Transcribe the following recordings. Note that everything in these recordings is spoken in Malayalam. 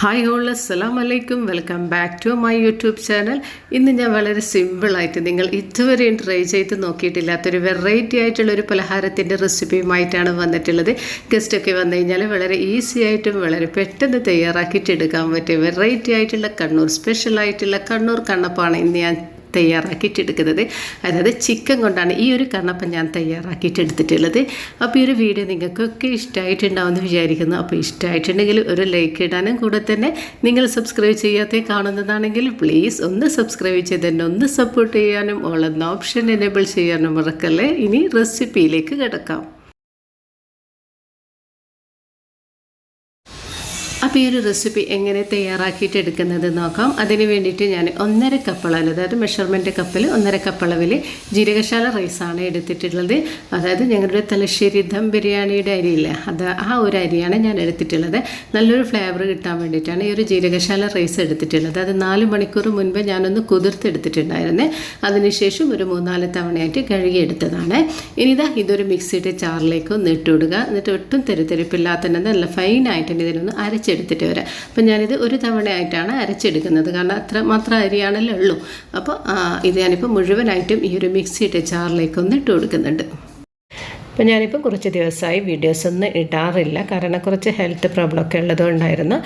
ഹായ് ഓൾ അസ്സലാം വലൈക്കും welcome back to my YouTube channel ഇന്ന് ഞാൻ വളരെ സിമ്പിളായിട്ട് നിങ്ങൾ ഇതുവരെയും ട്രൈ ചെയ്ത് നോക്കിയിട്ടില്ലാത്തൊരു വെറൈറ്റി ആയിട്ടുള്ള ഒരു പലഹാരത്തിന്റെ റെസിപ്പിയുമായിട്ടാണ് വന്നിട്ടുള്ളത്. ഗസ്റ്റൊക്കെ വന്നു കഴിഞ്ഞാൽ വളരെ ഈസി ആയിട്ടും വളരെ പെട്ടെന്ന് തയ്യാറാക്കിയിട്ട് എടുക്കാൻ പറ്റിയ വെറൈറ്റി ആയിട്ടുള്ള കണ്ണൂർ സ്പെഷ്യൽ ആയിട്ടുള്ള കണ്ണൂർ കണ്ണപ്പാണ് ഇന്ന് ഞാൻ തയ്യാറാക്കിയിട്ടെടുക്കുന്നത്. അതായത് ചിക്കൻ കൊണ്ടാണ് ഈ ഒരു കണ്ണപ്പം ഞാൻ തയ്യാറാക്കിയിട്ടെടുത്തിട്ടുള്ളത്. അപ്പോൾ ഈ ഒരു വീഡിയോ നിങ്ങൾക്കൊക്കെ ഇഷ്ടമായിട്ടുണ്ടാവുമെന്ന് വിചാരിക്കുന്നു. അപ്പോൾ ഇഷ്ടമായിട്ടുണ്ടെങ്കിൽ ഒരു ലൈക്ക് ഇടാനും കൂടെ തന്നെ നിങ്ങൾ സബ്സ്ക്രൈബ് ചെയ്യാത്ത കാണുന്നതാണെങ്കിൽ പ്ലീസ് ഒന്ന് സബ്സ്ക്രൈബ് ചെയ്ത് തന്നെ ഒന്ന് സപ്പോർട്ട് ചെയ്യാനും ഓൾ ഓപ്ഷൻ എനേബിൾ ചെയ്യാനും മറക്കല്ലേ? ഇനി റെസിപ്പിയിലേക്ക് കിടക്കാം. അപ്പോൾ ഈ ഒരു റെസിപ്പി എങ്ങനെ തയ്യാറാക്കിയിട്ട് എടുക്കുന്നത് നോക്കാം. അതിന് വേണ്ടിയിട്ട് ഞാൻ ഒന്നര കപ്പളവിൽ അതായത് മെഷർമെന്റ് കപ്പിൽ ഒന്നര കപ്പളവിൽ ജീരകശാല റൈസാണ് എടുത്തിട്ടുള്ളത്. അതായത് ഞങ്ങളുടെ തലശ്ശേരി ദം ബിരിയാണിയുടെ അരിയില്ല അത് ആ ഒരു അരിയാണ് ഞാൻ എടുത്തിട്ടുള്ളത്. നല്ലൊരു ഫ്ലേവർ കിട്ടാൻ വേണ്ടിയിട്ടാണ് ഈ ഒരു ജീരകശാല റൈസ് എടുത്തിട്ടുള്ളത്. അത് നാല് മണിക്കൂർ മുൻപ് ഞാനൊന്ന് കുതിർത്തെടുത്തിട്ടുണ്ടായിരുന്നു അതിനുശേഷം ഒരു മൂന്നാൽ തവണയായിട്ട് കഴുകിയെടുത്തതാണ്. ഇനിതാ ഇതൊരു മിക്സിയുടെ ചാറിലേക്ക് ഒന്ന് ഇട്ടുവിടുക എന്നിട്ട് ഒട്ടും തെരുതെരിപ്പില്ലാത്ത നല്ല ഫൈനായിട്ട് ഇതിനൊന്ന് അരച്ച് അരച്ചെടുത്തിട്ട് വരാം. അപ്പം ഞാനിത് ഒരു തവണയായിട്ടാണ് അരച്ചെടുക്കുന്നത്. കാരണം അത്ര മാത്രം അരിയാണല്ലോ ഉള്ളൂ. അപ്പോൾ ഇത് ഞാനിപ്പോൾ മുഴുവനായിട്ടും ഈ ഒരു മിക്സിയുടെ ചാറിലേക്ക് ഒന്ന് ഇട്ട് കൊടുക്കുന്നുണ്ട്. അപ്പോൾ ഞാനിപ്പോൾ കുറച്ച് ദിവസമായി വീഡിയോസ് ഒന്നും ഇടാറില്ല. കാരണം കുറച്ച് ഹെൽത്ത് പ്രോബ്ലം ഒക്കെ ഉള്ളതുകൊണ്ടായിരുന്നു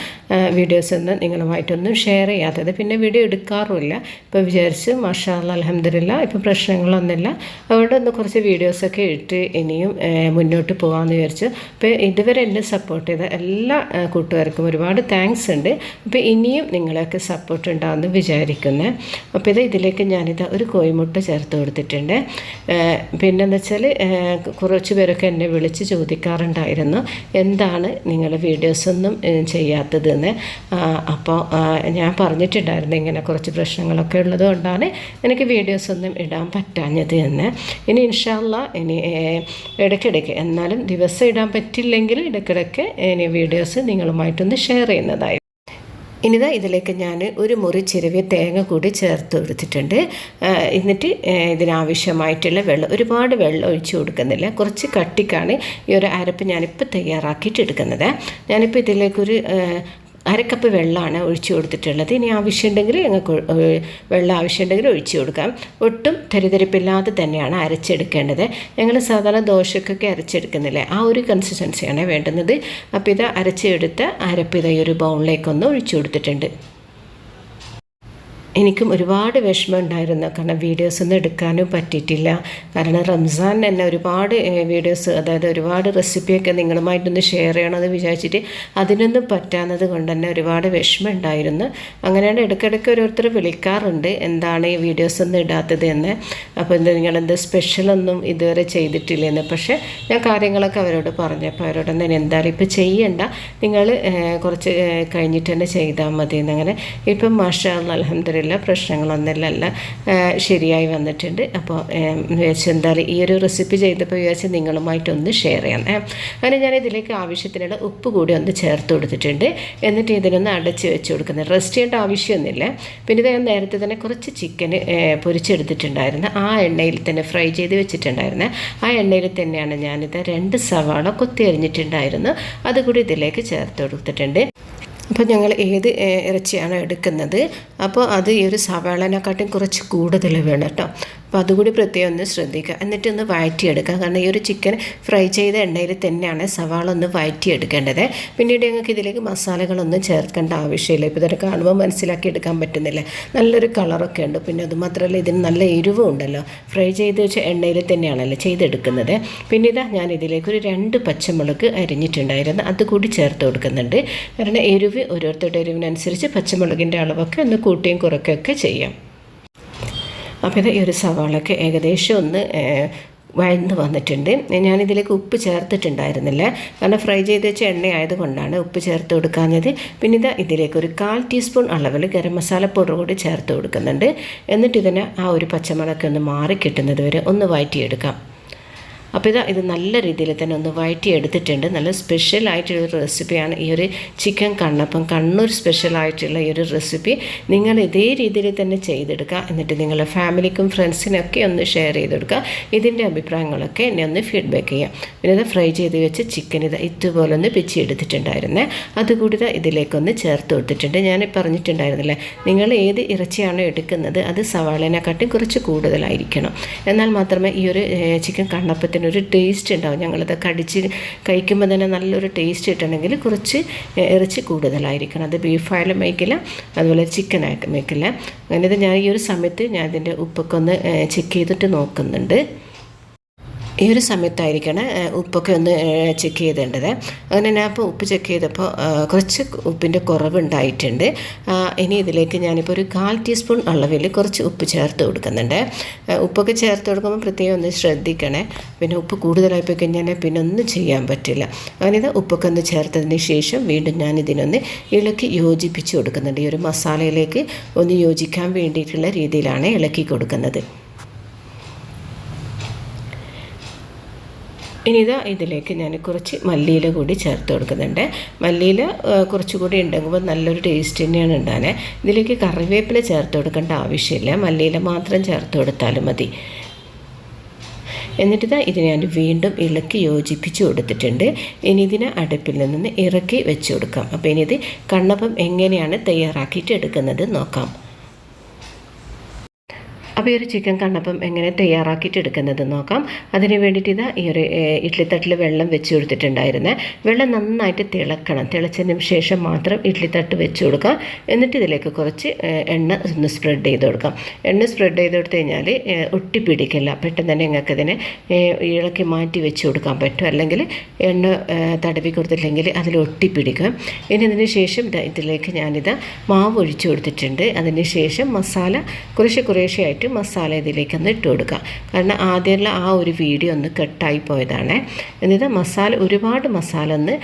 വീഡിയോസ് ഒന്നും നിങ്ങളുമായിട്ടൊന്നും ഷെയർ ചെയ്യാത്തത്. പിന്നെ വീഡിയോ എടുക്കാറുമില്ല. ഇപ്പോൾ വിചാരിച്ച് മഷാല അലഹമില്ല ഇപ്പോൾ പ്രശ്നങ്ങളൊന്നുമില്ല. അതുകൊണ്ട് ഒന്ന് കുറച്ച് വീഡിയോസൊക്കെ ഇട്ട് ഇനിയും മുന്നോട്ട് പോകാമെന്ന് വിചാരിച്ചു. അപ്പോൾ ഇതുവരെ എന്നെ സപ്പോർട്ട് ചെയ്ത എല്ലാ കൂട്ടുകാർക്കും ഒരുപാട് താങ്ക്സ് ഉണ്ട്. അപ്പോൾ ഇനിയും നിങ്ങളെയൊക്കെ സപ്പോർട്ട് ഉണ്ടാകുമെന്ന് വിചാരിക്കുന്നത് അപ്പോൾ ഇത് ഇതിലേക്ക് ഞാനിത് ഒരു കോഴിമുട്ട ചേർത്ത് കൊടുത്തിട്ടുണ്ട്. പിന്നെന്ന് വെച്ചാൽ കുറച്ച് കുറച്ച് പേരൊക്കെ എന്നെ വിളിച്ച് ചോദിക്കാറുണ്ടായിരുന്നു. എന്താണ് നിങ്ങൾ വീഡിയോസൊന്നും ചെയ്യാത്തതെന്ന്? അപ്പോൾ ഞാൻ പറഞ്ഞിട്ടുണ്ടായിരുന്നു ഇങ്ങനെ കുറച്ച് പ്രശ്നങ്ങളൊക്കെ ഉള്ളത് കൊണ്ടാണ് എനിക്ക് വീഡിയോസൊന്നും ഇടാൻ പറ്റാഞ്ഞത് എന്ന്. ഇനി ഇൻഷാല്ല ഇനി ഇടയ്ക്കിടയ്ക്ക് എന്നാലും ദിവസം ഇടാൻ പറ്റില്ലെങ്കിൽ ഇടയ്ക്കിടയ്ക്ക് ഇനി വീഡിയോസ് നിങ്ങളുമായിട്ടൊന്ന് ഷെയർ ചെയ്യുന്നതായി ഇനിതാ ഇതിലേക്ക് ഞാൻ ഒരു മുറി ചെറിയ തേങ്ങ കൂടി ചേർത്ത് കൊടുത്തിട്ടുണ്ട് എന്നിട്ട് ഇതിനാവശ്യമായിട്ടുള്ള വെള്ളം ഒരുപാട് വെള്ളം ഒഴിച്ചു കൊടുക്കുന്നില്ല. കുറച്ച് കട്ടിക്കാണ് ഈ ഒരു അരപ്പ് ഞാനിപ്പോൾ തയ്യാറാക്കിയിട്ട് എടുക്കുന്നത്. ഞാനിപ്പോൾ ഇതിലേക്കൊരു അരക്കപ്പ് വെള്ളമാണ് ഒഴിച്ചു കൊടുത്തിട്ടുള്ളത്. ഇനി ആവശ്യമുണ്ടെങ്കിൽ ഞങ്ങൾക്ക് വെള്ളം ആവശ്യമുണ്ടെങ്കിൽ ഒഴിച്ചു കൊടുക്കാം. ഒട്ടും തെരുതെരിപ്പില്ലാതെ തന്നെയാണ് അരച്ചെടുക്കേണ്ടത്. ഞങ്ങൾ സാധാരണ ദോശക്കൊക്കെ അരച്ചെടുക്കുന്നില്ലേ? ആ ഒരു കൺസിസ്റ്റൻസിയാണ് വേണ്ടുന്നത്. അപ്പോൾ ഇത് അരച്ചെടുത്ത അരപ്പ് ഇതായി ഒരു ബൗളിലേക്കൊന്ന് ഒഴിച്ചു കൊടുത്തിട്ടുണ്ട്. എനിക്കും ഒരുപാട് വിഷമം ഉണ്ടായിരുന്നു കാരണം വീഡിയോസ് ഒന്നും എടുക്കാനും പറ്റിയിട്ടില്ല. കാരണം റംസാൻ തന്നെ ഒരുപാട് വീഡിയോസ് അതായത് ഒരുപാട് റെസിപ്പിയൊക്കെ നിങ്ങളുമായിട്ടൊന്ന് ഷെയർ ചെയ്യണമെന്ന് വിചാരിച്ചിട്ട് അതിനൊന്നും പറ്റാത്തത് കൊണ്ട് തന്നെ ഒരുപാട് വിഷമം ഉണ്ടായിരുന്നു അങ്ങനെയാണ് ഇടയ്ക്കിടയ്ക്ക് ഓരോരുത്തർ വിളിക്കാറുണ്ട് എന്താണ് ഈ വീഡിയോസ് ഒന്നും ഇടാത്തത് എന്ന്. അപ്പോൾ എന്താ നിങ്ങളെന്ത് സ്പെഷ്യലൊന്നും ഇതുവരെ ചെയ്തിട്ടില്ല ചെയ്തിട്ടില്ലെന്ന് പക്ഷേ ഞാൻ കാര്യങ്ങളൊക്കെ അവരോട് പറഞ്ഞപ്പോൾ അവരോട് തന്നെ എന്തായാലും ഇപ്പോൾ ചെയ്യണ്ട. നിങ്ങൾ കുറച്ച് കഴിഞ്ഞിട്ട് തന്നെ ചെയ്താൽ മതി എന്നങ്ങനെ ഇപ്പം മാഷ അലഹമ്മദില്ല കുഴപ്പമില്ല പ്രശ്നങ്ങളൊന്നുമില്ല ശരിയായി വന്നിട്ടുണ്ട്. അപ്പോൾ വിചാരിച്ചു എന്തായാലും ഈ ഒരു റെസിപ്പി ചെയ്തപ്പോൾ വിചാരിച്ച് നിങ്ങളുമായിട്ടൊന്ന് ഷെയർ ചെയ്യാം അങ്ങനെ ഞാൻ ഇതിലേക്ക് ആവശ്യത്തിനുള്ള ഉപ്പ് കൂടി ഒന്ന് ചേർത്ത് കൊടുത്തിട്ടുണ്ട്. എന്നിട്ട് ഇതിനൊന്ന് അടച്ച് വെച്ച് കൊടുക്കുന്നത് റെസ്റ്റ് ചെയ്യേണ്ട ആവശ്യമൊന്നുമില്ല. പിന്നെ ഞാൻ നേരത്തെ തന്നെ കുറച്ച് ചിക്കൻ പൊരിച്ചെടുത്തിട്ടുണ്ടായിരുന്നു. ആ എണ്ണയിൽ തന്നെ ഫ്രൈ ചെയ്ത് വെച്ചിട്ടുണ്ടായിരുന്നു. ആ എണ്ണയിൽ തന്നെയാണ് ഞാനിത് രണ്ട് സവാള കൊത്തി അരിഞ്ഞിട്ടുണ്ടായിരുന്നു. അതുകൂടി ഇതിലേക്ക് ചേർത്ത് കൊടുത്തിട്ടുണ്ട്. അപ്പോൾ ഞങ്ങൾ ഏത് ഇറച്ചിയാണ് എടുക്കുന്നത്. അപ്പോൾ അത് ഈ ഒരു സവാളനെക്കാട്ടും കുറച്ച് കൂടുതൽ വേണം കേട്ടോ. അപ്പോൾ അതുകൂടി പ്രത്യേകം ഒന്ന് ശ്രദ്ധിക്കുക. എന്നിട്ട് ഒന്ന് വഴറ്റിയെടുക്കുക. കാരണം ഈ ഒരു ചിക്കൻ ഫ്രൈ ചെയ്ത എണ്ണയിൽ തന്നെയാണ് സവാള ഒന്ന് വഴറ്റിയെടുക്കേണ്ടത്. പിന്നീട് ഞങ്ങൾക്ക് ഇതിലേക്ക് മസാലകളൊന്നും ചേർക്കേണ്ട ആവശ്യമില്ല. ഇപ്പോൾ ഇതൊക്കെ കാണുമ്പോൾ മനസ്സിലാക്കി എടുക്കാൻ പറ്റുന്നില്ല. നല്ലൊരു കളറൊക്കെ ഉണ്ട്. പിന്നെ അതുമാത്രമല്ല ഇതിന് നല്ല എരിവും ഉണ്ടല്ലോ. ഫ്രൈ ചെയ്ത് വെച്ച എണ്ണയിൽ തന്നെയാണല്ലോ ചെയ്തെടുക്കുന്നത്. പിന്നെ ഇതാ ഞാൻ ഇതിലേക്ക് ഒരു രണ്ട് പച്ചമുളക് അരിഞ്ഞിട്ടുണ്ടായിരുന്നു. അതുകൂടി ചേർത്ത് കൊടുക്കുന്നുണ്ട്. കാരണം എരിവ് ഓരോരുത്തരുടെ എരിവിനനുസരിച്ച് പച്ചമുളകിന്റെ അളവൊക്കെ ഒന്ന് കൂട്ടിയും കുറയ്ക്കുകയൊക്കെ ചെയ്യാം. അപ്പോൾ ഈ ഒരു സവാളൊക്കെ ഏകദേശം ഒന്ന് വഴന്ന് വന്നിട്ടുണ്ട്. ഞാനിതിലേക്ക് ഉപ്പ് ചേർത്തിട്ടുണ്ടായിരുന്നില്ല. കാരണം ഫ്രൈ ചെയ്ത് വെച്ച എണ്ണ ആയതുകൊണ്ടാണ് ഉപ്പ് ചേർത്ത് കൊടുക്കാഞ്ഞത്. പിന്നെ ഇത് ഇതിലേക്ക് ഒരു കാൽ ടീസ്പൂൺ അളവിൽ ഗരം മസാല പൗഡർ കൂടി ചേർത്ത് കൊടുക്കുന്നുണ്ട്. എന്നിട്ട് ഇതിനെ ആ ഒരു പച്ചമുളക് ഒന്ന് മാറി കിട്ടുന്നത് വരെ ഒന്ന് വഴറ്റിയെടുക്കാം. അപ്പോൾ ഇത് ഇത് നല്ല രീതിയിൽ തന്നെ ഒന്ന് വഴറ്റിയെടുത്തിട്ടുണ്ട്. നല്ല ഒരു റെസിപ്പിയാണ് ഈ ഒരു ചിക്കൻ കണ്ണപ്പം. കണ്ണൂർ സ്പെഷ്യൽ ആയിട്ടുള്ള ഈ ഒരു റെസിപ്പി നിങ്ങൾ ഇതേ രീതിയിൽ തന്നെ ചെയ്തെടുക്കുക. എന്നിട്ട് നിങ്ങളുടെ ഫാമിലിക്കും ഫ്രണ്ട്സിനൊക്കെ ഒന്ന് ഷെയർ ചെയ്തെടുക്കുക. ഇതിന്റെ അഭിപ്രായങ്ങളൊക്കെ എന്നെ ഒന്ന് ഫീഡ്ബാക്ക് ചെയ്യാം പിന്നെ ഇത് ഫ്രൈ ചെയ്ത് വെച്ച് ചിക്കൻ ഇത് ഇതുപോലെ ഒന്ന് പിച്ചി എടുത്തിട്ടുണ്ടായിരുന്നേ അതുകൂടി ഇത് ഇതിലേക്കൊന്ന് ചേർത്ത് കൊടുത്തിട്ടുണ്ട്. ഞാൻ പറഞ്ഞിട്ടുണ്ടായിരുന്നില്ലേ നിങ്ങൾ ഏത് ഇറച്ചിയാണോ എടുക്കുന്നത് അത് സവാളേനെക്കാട്ടി കുറച്ച് കൂടുതലായിരിക്കണം. എന്നാൽ മാത്രമേ ഈ ഒരു ചിക്കൻ കണ്ണപ്പത്തിന് ഒരു ടേസ്റ്റ് ഉണ്ടാവും. ഞങ്ങളത് കടിച്ച് കഴിക്കുമ്പോൾ തന്നെ നല്ലൊരു ടേസ്റ്റ് കിട്ടണമെങ്കിൽ കുറച്ച് ഇറച്ചി കൂടുതലായിരിക്കണം. അത് ബീഫായാലും മേക്കില്ല അതുപോലെ ചിക്കൻ മേക്കില്ല. അങ്ങനെ ഞാൻ ഈ ഒരു സമയത്ത് ഞാൻ ഇതിന്റെ ഉപ്പൊക്കെ ഒന്ന് ചെക്ക് ചെയ്തിട്ട് നോക്കുന്നുണ്ട്. ഈ ഒരു സമയത്തായിരിക്കണം ഉപ്പൊക്കെ ഒന്ന് ചെക്ക് ചെയ്തേണ്ടത്. അങ്ങനെ ഞാൻ ഇപ്പോൾ ഉപ്പ് ചെക്ക് ചെയ്തപ്പോൾ കുറച്ച് ഉപ്പിന്റെ കുറവുണ്ടായിട്ടുണ്ട്. ഇനി ഇതിലേക്ക് ഞാനിപ്പോൾ ഒരു കാൽ ടീസ്പൂൺ അളവിൽ കുറച്ച് ഉപ്പ് ചേർത്ത് കൊടുക്കുന്നുണ്ട്. ഉപ്പൊക്കെ ചേർത്ത് കൊടുക്കുമ്പോൾ പ്രത്യേകം ഒന്ന് ശ്രദ്ധിക്കണേ. പിന്നെ ഉപ്പ് കൂടുതലായി കഴിഞ്ഞാൽ പിന്നെ ഒന്നും ചെയ്യാൻ പറ്റില്ല. അങ്ങനെ ഇത് ഉപ്പൊക്കെ ഒന്ന് ചേർത്തതിന് ശേഷം വീണ്ടും ഞാൻ ഇതിനൊന്ന് ഇളക്കി യോജിപ്പിച്ച് കൊടുക്കുന്നുണ്ട്. ഈ ഒരു മസാലയിലേക്ക് ഒന്ന് യോജിക്കാൻ വേണ്ടിയിട്ടുള്ള രീതിയിലാണ് ഇളക്കി കൊടുക്കുന്നത്. ഇനി ഇതാ ഇതിലേക്ക് ഞാൻ കുറച്ച് മല്ലിയില കൂടി ചേർത്ത് കൊടുക്കുന്നുണ്ട്. മല്ലിയില കുറച്ചുകൂടി ഉണ്ടെങ്കുമ്പോൾ നല്ലൊരു ടേസ്റ്റ് തന്നെയാണ് ഉണ്ടാകുന്നത് ഇതിലേക്ക് കറിവേപ്പില ചേർത്ത് കൊടുക്കേണ്ട ആവശ്യമില്ല. മല്ലിയില മാത്രം ചേർത്ത് കൊടുത്താലും മതി. എന്നിട്ട് ഇത് ഞാൻ വീണ്ടും ഇളക്കി യോജിപ്പിച്ച് കൊടുത്തിട്ടുണ്ട്. ഇനി ഇതിനെ അടുപ്പിൽ നിന്ന് ഇറക്കി വെച്ച് കൊടുക്കാം. അപ്പോൾ ഇനി ഇത് കണ്ണപ്പം എങ്ങനെയാണ് തയ്യാറാക്കിയിട്ട് എടുക്കുന്നത് നോക്കാം. അപ്പോൾ ഈ ഒരു ചിക്കൻ കണ്ണപ്പം എങ്ങനെ തയ്യാറാക്കിയിട്ട് എടുക്കുന്നത് നോക്കാം. അതിന് വേണ്ടിയിട്ട് ഇതാ ഈ ഒരു ഇഡ്ലിത്തട്ടിൽ വെള്ളം വെച്ച് കൊടുത്തിട്ടുണ്ടായിരുന്നേ. വെള്ളം നന്നായിട്ട് തിളക്കണം. തിളച്ചതിന് ശേഷം മാത്രം ഇഡ്ലിത്തട്ട് വെച്ച് കൊടുക്കാം എന്നിട്ട് ഇതിലേക്ക് കുറച്ച് എണ്ണ ഒന്ന് സ്പ്രെഡ് ചെയ്ത് കൊടുക്കാം എണ്ണ സ്പ്രെഡ് ചെയ്ത് കൊടുത്തു കഴിഞ്ഞാൽ ഒട്ടിപ്പിടിക്കില്ല പെട്ടെന്ന് തന്നെ ഞങ്ങൾക്ക് ഇതിനെ ഇളക്കി മാറ്റി വെച്ച് കൊടുക്കാൻ പറ്റും. അല്ലെങ്കിൽ എണ്ണ തടവി കൊടുത്തില്ലെങ്കിൽ അതിൽ ഒട്ടിപ്പിടിക്കും ഇനി അതിന് ശേഷം ഇതിലേക്ക് ഞാനിത് മാവ് ഒഴിച്ചു കൊടുത്തിട്ടുണ്ട്. അതിന് ശേഷം മസാല കുറേശ്ശെ കുറേശ്ശെ ആയിട്ട് മസാല ഇതിലേക്കൊന്ന് ഇട്ട് കൊടുക്കുക. കാരണം ആദ്യമുള്ള ആ ഒരു വീഡിയോ ഒന്ന് കട്ടായി പോയതാണ്. എന്നിട്ട് മസാല ഒരുപാട് മസാല ഒന്ന്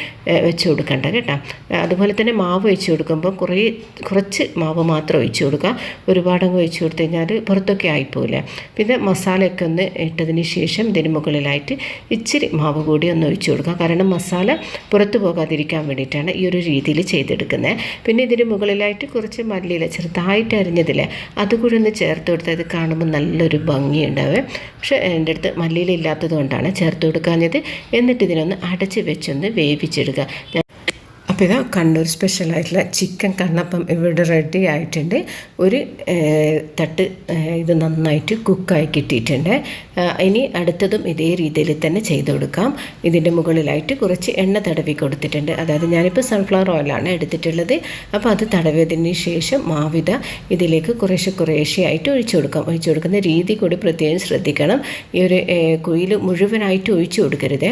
വെച്ച് കൊടുക്കണ്ട കേട്ടോ. അതുപോലെ തന്നെ മാവ് ഒഴിച്ച് കൊടുക്കുമ്പോൾ കുറേ കുറച്ച് മാവ് മാത്രം ഒഴിച്ച് കൊടുക്കുക. ഒരുപാടങ്ങ് ഒഴിച്ച് കൊടുത്തു കഴിഞ്ഞാൽ പുറത്തൊക്കെ ആയിപ്പോവില്ല. പിന്നെ മസാലയൊക്കെ ഒന്ന് ഇട്ടതിന് ശേഷം ഇതിന് മുകളിലായിട്ട് ഇച്ചിരി മാവ് കൂടി ഒന്ന് ഒഴിച്ച് കൊടുക്കുക. കാരണം മസാല പുറത്ത് പോകാതിരിക്കാൻ വേണ്ടിയിട്ടാണ് ഈ ഒരു രീതിയിൽ ചെയ്തെടുക്കുന്നത്. പിന്നെ ഇതിന് മുകളിലായിട്ട് കുറച്ച് മല്ലിയില ചെറുതായിട്ട് അരിഞ്ഞതില്ലേ അതുകൂടി ഒന്ന് ചേർത്ത് കൊടുത്തത് കാണുമ്പോൾ നല്ലൊരു ഭംഗിയുണ്ടാവേ പക്ഷേ എന്റെ അടുത്ത് മല്ലിയിലില്ലാത്തത് കൊണ്ടാണ് ചേർത്ത് കൊടുക്കാഞ്ഞത്. എന്നിട്ട് ഇതിനൊന്ന് അടച്ച് വെച്ചൊന്ന് വേവിച്ചെടുക്കുക. അപ്പോൾ ഇതാ കണ്ണൂർ സ്പെഷ്യലായിട്ടുള്ള ചിക്കൻ കണ്ണപ്പം ഇവിടെ റെഡി ആയിട്ടുണ്ട്. ഒരു തട്ട് ഇത് നന്നായിട്ട് കുക്കായി കിട്ടിയിട്ടുണ്ട്. ഇനി അടുത്തതും ഇതേ രീതിയിൽ തന്നെ ചെയ്ത് കൊടുക്കാം. ഇതിന്റെ മുകളിലായിട്ട് കുറച്ച് എണ്ണ തടവി കൊടുത്തിട്ടുണ്ട്. അതായത് ഞാനിപ്പോൾ സൺഫ്ലവർ ഓയിലാണ് എടുത്തിട്ടുള്ളത്. അപ്പോൾ അത് തടവിയതിന് ശേഷം മാവിത ഇതിലേക്ക് കുറേശ്ശെ കുറേശ്ശെയായിട്ട് ഒഴിച്ചു കൊടുക്കാം. ഒഴിച്ചു കൊടുക്കുന്ന രീതി കൂടി പ്രത്യേകം ശ്രദ്ധിക്കണം. ഈ ഒരു കുയിൽ മുഴുവനായിട്ട് ഒഴിച്ചു കൊടുക്കരുത്.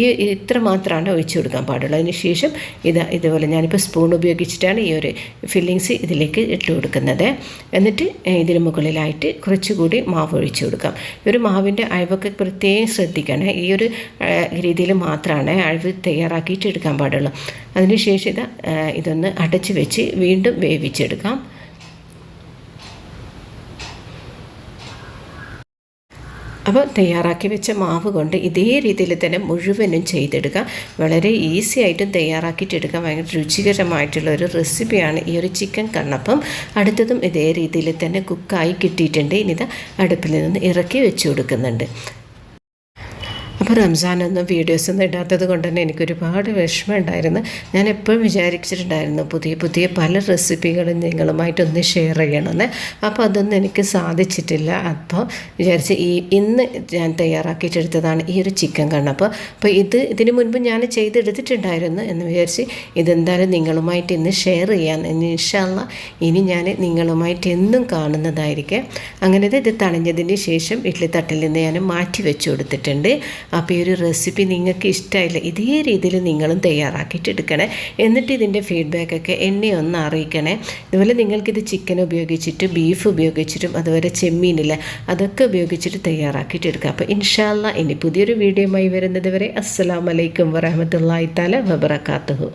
ഈ ഇത്ര മാത്രമാണ് ഒഴിച്ചു കൊടുക്കാൻ പാടുള്ളൂ. അതിന് ശേഷം ഇത് ഇതുപോലെ ഞാനിപ്പോൾ സ്പൂൺ ഉപയോഗിച്ചിട്ടാണ് ഈ ഒരു ഫില്ലിങ്സ് ഇതിലേക്ക് ഇട്ട് കൊടുക്കുന്നത്. എന്നിട്ട് ഇതിന് മുകളിലായിട്ട് കുറച്ചുകൂടി മാവ് ഒഴിച്ച് കൊടുക്കാം. ഈ ഒരു മാവിന്റെ അഴിവൊക്കെ പ്രത്യേകം ശ്രദ്ധിക്കണം. ഈ ഒരു രീതിയിൽ മാത്രമാണ് അഴിവ് തയ്യാറാക്കിയിട്ട് എടുക്കാൻ പാടുള്ളൂ. അതിനുശേഷം ഇത് ഇതൊന്ന് അടച്ച് വെച്ച് വീണ്ടും വേവിച്ചെടുക്കാം. അപ്പോൾ തയ്യാറാക്കി വെച്ച മാവ് കൊണ്ട് ഇതേ രീതിയിൽ തന്നെ മുഴുവനും ചെയ്തെടുക്കുക. വളരെ ഈസി ആയിട്ടും തയ്യാറാക്കിയിട്ടെടുക്കാം ഭയങ്കര രുചികരമായിട്ടുള്ള ഒരു റെസിപ്പിയാണ് ഈ ഒരു ചിക്കൻ കണ്ണപ്പം. അടുത്തതും ഇതേ രീതിയിൽ തന്നെ കുക്കായി കിട്ടിയിട്ടുണ്ട്. ഇനിത് അടുപ്പിൽ നിന്ന് ഇറക്കി വെച്ച് കൊടുക്കുന്നുണ്ട്. അപ്പോൾ റംസാനൊന്നും വീഡിയോസൊന്നും ഇടാത്തത് കൊണ്ട് തന്നെ എനിക്കൊരുപാട് വിഷമം ഉണ്ടായിരുന്നു ഞാൻ എപ്പോഴും വിചാരിച്ചിട്ടുണ്ടായിരുന്നു പുതിയ പുതിയ പല റെസിപ്പികളും നിങ്ങളുമായിട്ടൊന്ന് ഷെയർ ചെയ്യണമെന്ന്. അപ്പോൾ അതൊന്നും എനിക്ക് സാധിച്ചിട്ടില്ല. അപ്പോൾ വിചാരിച്ച് ഈ ഇന്ന് ഞാൻ തയ്യാറാക്കിയിട്ടെടുത്തതാണ് ഈ ഒരു ചിക്കൻ കണ്ണപ്പോൾ അപ്പോൾ ഇത് ഇതിന് മുൻപ് ഞാൻ ചെയ്തെടുത്തിട്ടുണ്ടായിരുന്നു എന്ന് വിചാരിച്ച് ഇതെന്തായാലും നിങ്ങളുമായിട്ട് ഇന്ന് ഷെയർ ചെയ്യാൻ ഇൻഷല്ല ഇനി ഞാൻ നിങ്ങളുമായിട്ട് എന്നും കാണുന്നതായിരിക്കും. അങ്ങനെ ഇത് തണിഞ്ഞതിന് ശേഷം ഇഡ്ഡലി തട്ടിൽ നിന്ന് ഞാൻ മാറ്റി വെച്ചു കൊടുത്തിട്ടുണ്ട്. അപ്പോൾ ഈ ഒരു റെസിപ്പി നിങ്ങൾക്ക് ഇഷ്ടമായില്ല ഇതേ രീതിയിൽ നിങ്ങളും തയ്യാറാക്കിയിട്ട് എടുക്കണേ. എന്നിട്ട് ഇതിന്റെ ഫീഡ്ബാക്കൊക്കെ എന്നെ ഒന്ന് അറിയിക്കണേ. ഇതുപോലെ നിങ്ങൾക്കിത് ചിക്കൻ ഉപയോഗിച്ചിട്ട് ബീഫ് ഉപയോഗിച്ചിട്ടും അതുപോലെ ചെമ്മീനില്ല അതൊക്കെ ഉപയോഗിച്ചിട്ട് തയ്യാറാക്കിയിട്ട് എടുക്കുക. അപ്പോൾ ഇൻഷാല്ല ഇനി പുതിയൊരു വീഡിയോയുമായി വരുന്നത് വരെ അസ്സാം വലൈക്കും വരഹമത്തല്ലാ താല വബറക്കാത്തുഹു